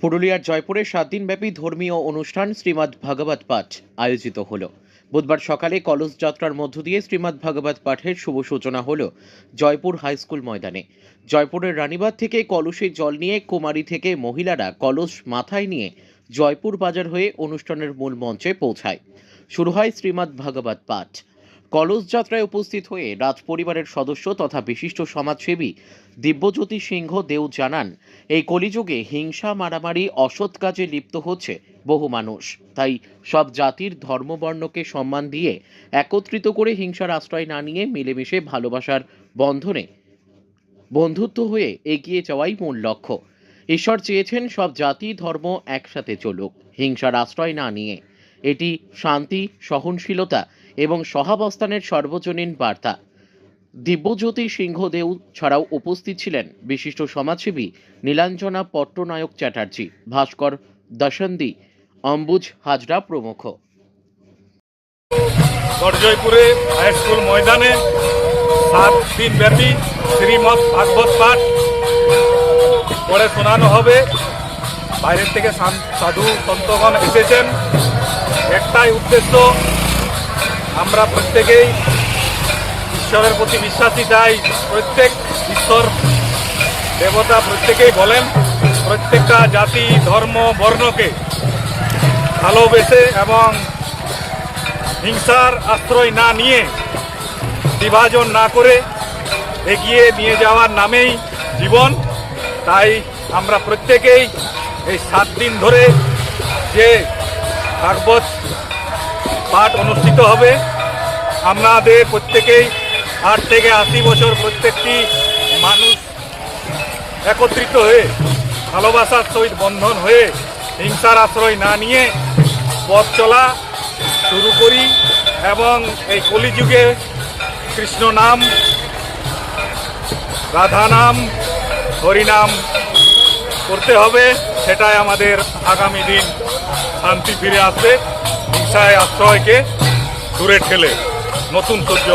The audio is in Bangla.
পুরুলিয়ার জয়পুরে সাত দিনব্যাপী ধর্মীয় অনুষ্ঠান শ্রীমদ্ ভাগবত পাঠ আয়োজিত হলো। বুধবার সকালে কলস যাত্রার মধ্য দিয়ে শ্রীমদ্ ভাগবত পাঠের শুভ সূচনা হলো জয়পুর হাই স্কুল ময়দানে। জয়পুরের রানীবাদ থেকে কলসে জল নিয়ে কুমারী থেকে মহিলারা কলস মাথায় নিয়ে জয়পুর বাজার হয়ে অনুষ্ঠানের মূল মঞ্চে পৌঁছায়। শুরু হয় শ্রীমদ্ ভাগবত পাঠ। কলস যাত্রায় উপস্থিত হয়ে রাজ পরিবারের সদস্য তথা বিশিষ্ট সমাজসেবী দিব্যজ্যোতি সিংহ দেও জানান, এই কলিযুগে হিংসা, মারামারি, অসৎ কাজে লিপ্ত হচ্ছে বহু মানুষ। তাই সব জাতির ধর্মবর্ণকে সম্মান দিয়ে একত্রিত করে হিংসার আশ্রয় না নিয়ে মিলেমিশে ভালোবাসার বন্ধনে বন্ধুত্ব হয়ে এগিয়ে যাওয়াই মূল লক্ষ্য। ঈশ্বর চেয়েছেন সব জাতি, ধর্ম একসাথে চলুক, হিংসার আশ্রয় না নিয়ে। এটি শান্তি, সহনশীলতা এবং সহাবস্থানের সর্বজনীন বার্তা। দিব্যজ্যোতি সিংহদেউ ছাড়াও উপস্থিত ছিলেন বিশিষ্ট সমাজসেবী নীলাঞ্জনা পট্টনায়ক চ্যাটার্জি, ভাস্কর দশন্দি, অম্বুজ হাজরা প্রমুখ। গড়জয়পুরে হাই স্কুল ময়দানে সাত দিন ব্যাপী শ্রীমৎ ভাগবত পাঠ পড়ে শোনানো হবে। বাইরের থেকে সাধু সন্তগণ এসেছেন। একটাই উদ্দেশ্য আমরা প্রত্যেকেই ঈশ্বরের প্রতি বিশ্বাসী তাই প্রত্যেক ঈশ্বর, দেবতা প্রত্যেকেই বলেন, প্রত্যেকটা জাতি, ধর্ম, বর্ণকে ভালোবেসে এবং হিংসার আশ্রয় না নিয়ে বিভাজন না করে এগিয়ে নিয়ে যাওয়ার নামেই জীবন। তাই আমরা প্রত্যেকেই এই সাত দিন ধরে যে ভাগবত পাঠ অনুষ্ঠিত হবে। আমাদের প্রত্যেকেই আট থেকে আশি বছর প্রত্যেকটি মানুষ একত্রিত হয়ে ভালোবাসার সহিত বন্ধন হয়ে হিংসার আশ্রয় না নিয়ে পথ চলা শুরু করি এবং এই কলিযুগে কৃষ্ণ নাম, রাধা নাম হরিনাম করতে হবে। সেটাই আমাদের আগামী দিন শান্তি ফিরে আসবে। হিংসায় আশ্রয়কে দূরে ঠেলে নতুন সূর্য